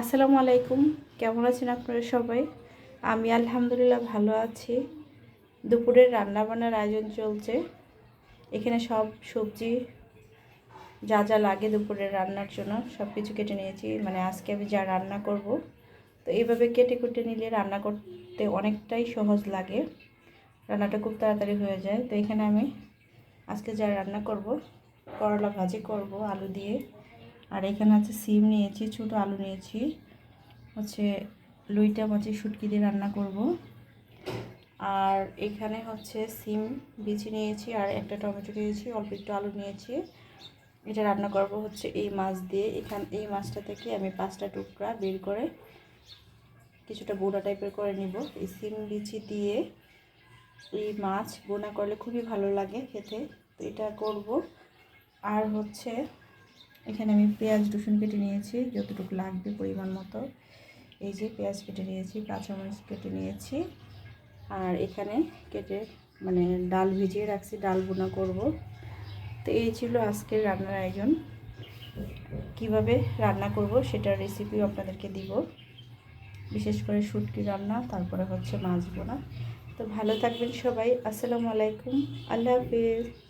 আসসালামু আলাইকুম। কেমন আছেন আপনারা সবাই? আমি আলহামদুলিল্লাহ ভালো আছি। দুপুরের রান্নাবান্নার আয়োজন চলছে। এখানে সব সবজি যা যা লাগে দুপুরের রান্নার জন্য সব কিছু কেটে নিয়েছি। মানে আজকে আমি যা রান্না করব, তো এইভাবে কেটে কুটে নিলে রান্না করতে অনেকটাই সহজ লাগে। রান্নাটা খুব তাড়াতাড়ি হয়ে যায়। তো এখানে আমি আজকে যা রান্না করব, করলা ভাজি করব, আলু দিয়ে। আর এখানে আছে সিম নিয়েছি, ছোটো আলু নিয়েছি। হচ্ছে লুইটা মাছি শুটকি দিয়ে রান্না করব। আর এখানে হচ্ছে সিম বিচি নিয়েছি আর একটা টমেটো নিয়েছি, অল্প একটু আলু নিয়েছি। এটা রান্না করব হচ্ছে এই মাছ দিয়ে। এখান, এই মাছটা থেকে আমি পাঁচটা টুকরা বের করে কিছুটা বোনা টাইপের করে নিব। এই সিম বিচি দিয়ে এই মাছ বোনা করলে খুবই ভালো লাগে খেতে। তো এটা করব। আর হচ্ছে এখানে আমি পেঁয়াজ, রসুন কেটে নিয়েছি, যতটুকু লাগবে পরিমাণ মতো। এই যে পেঁয়াজ কেটে নিয়েছি, কাঁচামরিচ কেটে নিয়েছি। আর এখানে কেটে মানে ডাল ভিজিয়ে রাখছি, ডাল বোনা করব। তো এই ছিল আজকের রান্নার আয়োজন। কীভাবে রান্না করব সেটার রেসিপিও আপনাদেরকে দিব। বিশেষ করে শুটকি রান্না, তারপরে হচ্ছে মাছ বোনা তো ভালো থাকবেন সবাই। আসসালামু আলাইকুম। আল্লাহ হাফিজ।